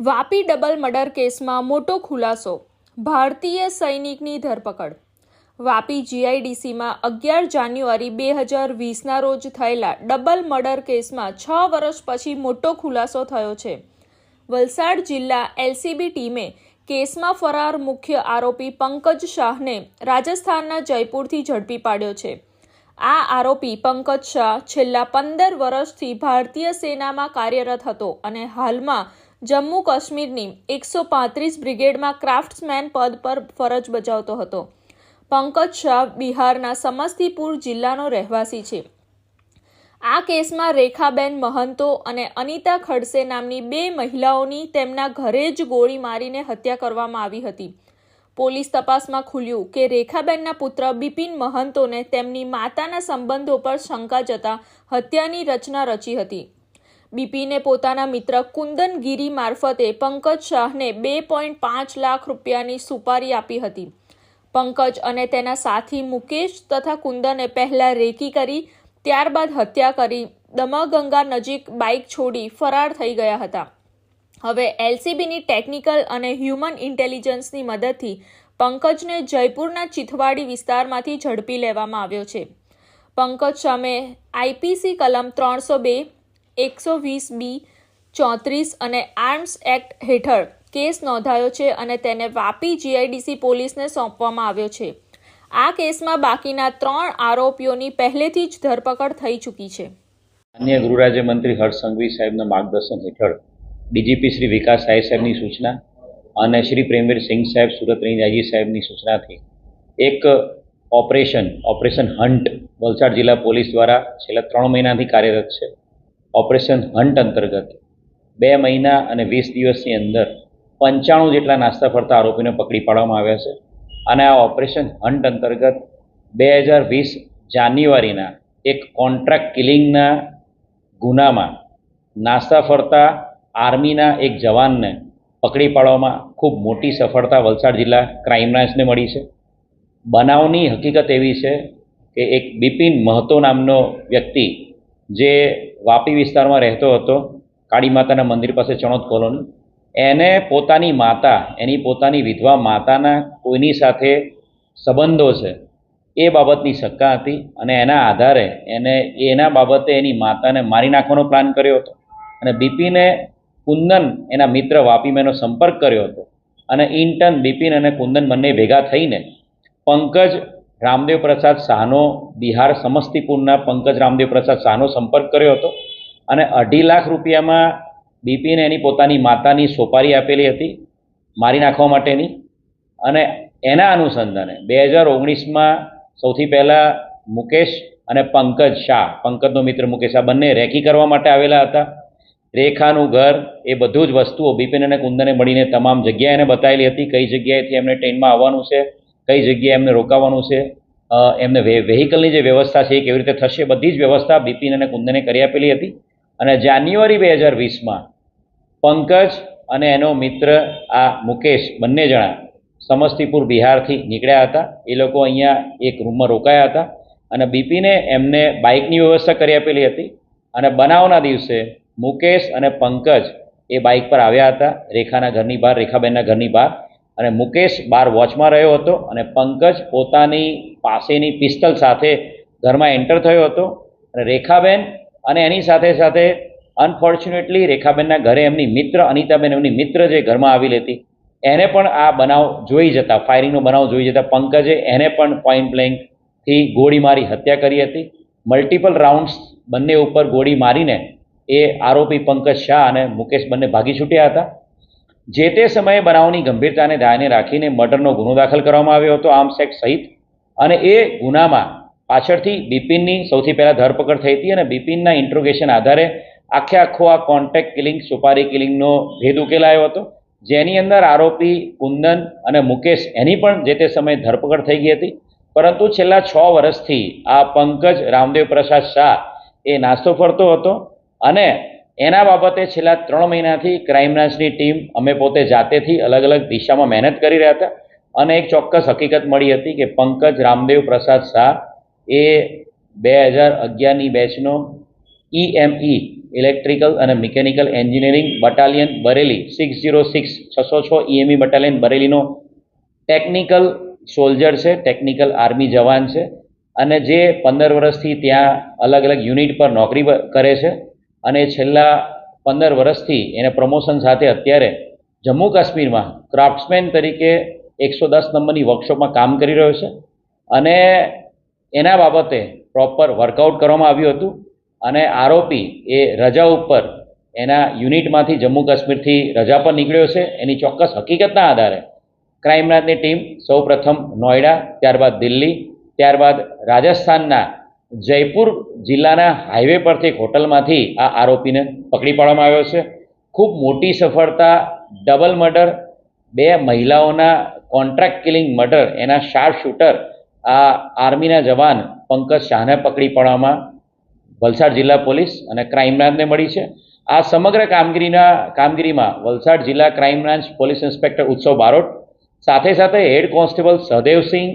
Vapi double murder કેસમાં મોટો ખુલાસો, ભારતીય સૈનિકની ધરપકડ. વાપી જીઆઈડીસીમાં અગિયાર જાન્યુઆરી બે હજાર વીસના રોજ થયેલા ડબલ મર્ડર કેસમાં છ વર્ષ પછી મોટો ખુલાસો થયો છે. વલસાડ જિલ્લા એલસીબી ટીમે કેસમાં ફરાર મુખ્ય આરોપી પંકજ શાહને રાજસ્થાનના જયપુરથી ઝડપી પાડ્યો છે. આ આરોપી પંકજ શાહ છેલ્લા પંદર વર્ષથી ભારતીય સેનામાં કાર્યરત હતો અને હાલમાં જમ્મુ કાશ્મીરની એકસો પાંત્રીસ બ્રિગેડમાં ક્રાફ્ટ્સમેન પદ પર ફરજ બજાવતો હતો. પંકજ શાહ બિહારના સમસ્તીપુર જિલ્લાનો રહેવાસી છે. આ કેસમાં રેખાબેન મહંતો અને અનિતા ખડસે નામની બે મહિલાઓની તેમના ઘરે જ ગોળી મારીને હત્યા કરવામાં આવી હતી. પોલીસ તપાસમાં ખુલ્યું કે રેખાબેનના પુત્ર બિપિન મહંતોને તેમની માતાના સંબંધો પર શંકા જતા હત્યાની રચના રચી હતી. બિપિને પોતાના મિત્ર કુંદન ગીરી મારફતે પંકજ શાહને બે પોઈન્ટ પાંચ લાખ રૂપિયાની સુપારી આપી હતી. પંકજ અને તેના સાથી મુકેશ તથા કુંદને પહેલાં રેકી કરી, ત્યારબાદ હત્યા કરી, દમણગંગા નજીક બાઇક છોડી ફરાર થઈ ગયા હતા. હવે એલસીબીની ટેકનિકલ અને હ્યુમન ઇન્ટેલિજન્સની મદદથી પંકજને જયપુરના ચિથવાડી વિસ્તારમાંથી ઝડપી લેવામાં આવ્યો છે. પંકજ સામે આઈપીસી કલમ ત્રણસો બે એકસો વીસ બી ચોત્રીસ અને આર્મ્સ એક્ટ હેઠળ કેસ નોંધાયો છે અને તેને વાપી જીઆઈડીસી પોલીસને સોંપવામાં આવ્યો છે. આ કેસમાં બાકીના ત્રણ આરોપીઓની પહેલેથી જ ધરપકડ થઈ ચૂકી છે. અન્ય ગૃહ રાજ્યમંત્રી હર્ષ સાહેબના માર્ગદર્શન હેઠળ ડીજીપી શ્રી વિકાસ સાય સાહેબની સૂચના અને શ્રી પ્રેમવીર સિંઘ સાહેબ સુરત રેન્જાજી સાહેબની સૂચનાથી એક ઓપરેશન ઓપરેશન હન્ટ વલસાડ જિલ્લા પોલીસ દ્વારા છેલ્લા ત્રણ મહિનાથી કાર્યરત છે. ઓપરેશન હન્ટ અંતર્ગત બે મહિના અને વીસ દિવસની અંદર પંચાણું જેટલા નાસ્તા ફરતા આરોપીને પકડી પાડવામાં આવ્યા છે. અને આ ઓપરેશન હન્ટ અંતર્ગત બે હજાર વીસ જાન્યુઆરીના એક કોન્ટ્રાક્ટ કિલિંગના ગુનામાં નાસ્તા ફરતા આર્મીના એક જવાનને પકડી પાડવામાં ખૂબ મોટી સફળતા વલસાડ જિલ્લા ક્રાઇમ બ્રાન્ચને મળી છે. બનાવની હકીકત એવી છે કે એક બિપિન મહતો નામનો વ્યક્તિ જે વાપી વિસ્તારમાં રહેતો હતો, કાળી માતાના મંદિર પાસે ચણોદ કોલોની, એને પોતાની માતા, એની પોતાની વિધવા માતાના કોઈની સાથે સંબંધો છે, એ બાબતની શંકા હતી અને એના આધારે એને એના બાબતે એની માતાને મારી નાખવાનો પ્લાન કર્યો હતો. અને બિપિને કુંદન એના મિત્ર વાપીમેનો સંપર્ક કર્યો હતો. અને ઇન્ટર્ન બિપિન અને કુંદન બંને ભેગા થઈને પંકજ રામદેવ પ્રસાદ શાહનો બિહાર સમસ્તીપુરના પંકજ રામદેવ પ્રસાદ શાહનો સંપર્ક કર્યો હતો અને અઢી લાખ રૂપિયામાં બીપીને એની પોતાની માતાની સોપારી આપેલી હતી, મારી નાખવા માટેની. અને એના અનુસંધાને બે હજાર ઓગણીસમાં સૌથી પહેલાં મુકેશ અને પંકજ શાહ, પંકજનો મિત્ર મુકેશ આ બંને રેકી કરવા માટે આવેલા હતા. રેખાનું ઘર એ બધું જ વસ્તુઓ બિપિન અને કુંદને મળીને તમામ જગ્યાએ એને બતાવેલી હતી. કઈ જગ્યાએથી એમને ટ્રેનમાં આવવાનું છે કઈ જગ્યાએ એમને રોકાવાનું છે એમને વેહિકલની જે વ્યવસ્થા છે એ કેવી રીતે થશે, બધી જ વ્યવસ્થા બિપિન અને કુંદને કરી આપેલી હતી. અને જાન્યુઆરી બે હજાર વીસમાં પંકજ અને એનો મિત્ર, આ મુકેશ, બંને જણા સમસ્તીપુર બિહારથી નીકળ્યા હતા. એ લોકો અહીંયા એક રૂમમાં રોકાયા હતા અને બીપીને એમને બાઇકની વ્યવસ્થા કરી આપેલી હતી. અને બનાવના દિવસે મુકેશ અને પંકજ એ બાઇક પર આવ્યા હતા, રેખાના ઘરની બહાર, રેખાબેનના ઘરની બહાર. અને મુકેશ બહાર વોચમાં રહ્યો હતો અને પંકજ પોતાની પાસેની પિસ્તલ સાથે ઘરમાં એન્ટર થયો હતો. અને રેખાબેન અને એની સાથે સાથે અનફોર્ચ્યુનેટલી રેખાબેનના ઘરે એમની મિત્ર અનિતાબેન એમની મિત્ર જે ઘરમાં આવેલી હતી, એને પણ આ બનાવ જોઈ જતા ફાયરિંગનો બનાવ જોઈ જતા પંકજે એને પણ પોઈન્ટ બ્લેન્કથી ગોળી મારી હત્યા કરી હતી. મલ્ટિપલ રાઉન્ડ્સ બંને ઉપર ગોળી મારીને એ આરોપી પંકજ શાહ અને મુકેશ બંને ભાગી છૂટ્યા હતા. જે તે સમયે બનાવની ગંભીરતાને ધ્યાને રાખીને મર્ડરનો ગુનો દાખલ કરવામાં આવ્યો હતો આર્મ્સ એક્ટ સહિત, અને એ ગુનામાં પાછળથી બિપિનની સૌથી પહેલાં ધરપકડ થઈ હતી અને બિપિનના ઇન્ટ્રોગેશન આધારે આખે આખો આ કોન્ટેક્ટ કિલિંગ, સુપારી કિલિંગનો ભેદ ઉકેલાયો હતો, જેની અંદર આરોપી કુંદન અને મુકેશ એની પણ જે તે સમયે ધરપકડ થઈ ગઈ હતી. પરંતુ છેલ્લા છ વર્ષથી આ પંકજ રામદેવ પ્રસાદ શાહ એ નાસ્તો ફરતો હતો અને એના બાબતે છેલ્લા ત્રણ મહિનાથી ક્રાઇમ બ્રાન્ચની ટીમ અમે પોતે જાતેથી અલગ અલગ દિશામાં મહેનત કરી રહ્યા હતા. અને એક ચોક્કસ હકીકત મળી હતી કે પંકજ રામદેવ પ્રસાદ શાહ એ બે હજાર અગિયારની બેચનો ઈએમઈ ઇલેક્ટ્રિકલ અને mechanical engineering battalion Bareilly six zero six છસો છ ઈએમઈ બટાલિયન બરેલીનો ટેકનિકલ સોલ્જર છે ટેકનિકલ આર્મી જવાન છે. અને જે પંદર વર્ષથી ત્યાં અલગ અલગ યુનિટ પર નોકરી કરે છે. અને છેલ્લા પંદર વર્ષથી એને પ્રમોશન સાથે અત્યારે જમ્મુ કાશ્મીરમાં ક્રાફ્ટ્સમેન તરીકે એકસો દસ નંબરની વર્કશોપમાં કામ કરી રહ્યો છે. અને એના બાબતે પ્રોપર વર્કઆઉટ કરવામાં આવ્યું હતું અને આરોપી એ રજા ઉપર એના યુનિટમાંથી જમ્મુ કાશ્મીરથી રજા પર નીકળ્યો છે. એની ચોક્કસ હકીકતના આધારે ક્રાઇમ બ્રાન્ચની ટીમ સૌપ્રથમ નોઈડા ત્યારબાદ દિલ્હી, ત્યારબાદ રાજસ્થાનના જયપુર જિલ્લાના હાઈવે પરથી એક હોટલમાંથી આ આરોપીને પકડી પાડવામાં આવ્યો છે. ખૂબ મોટી સફળતા ડબલ મર્ડર બે મહિલાઓના કોન્ટ્રાક્ટ કિલિંગ મર્ડર એના શાર્પ શૂટર આ આર્મીના જવાન પંકજ શાહને પકડી પાડવામાં વલસાડ જિલ્લા પોલીસ અને ક્રાઇમ બ્રાન્ચને મળી છે. આ સમગ્ર કામગીરીના, કામગીરીમાં વલસાડ જિલ્લા ક્રાઇમ બ્રાન્ચ પોલીસ ઇન્સ્પેક્ટર ઉત્સવ બારોટ, સાથે સાથે હેડ કોન્સ્ટેબલ સહદેવસિંહ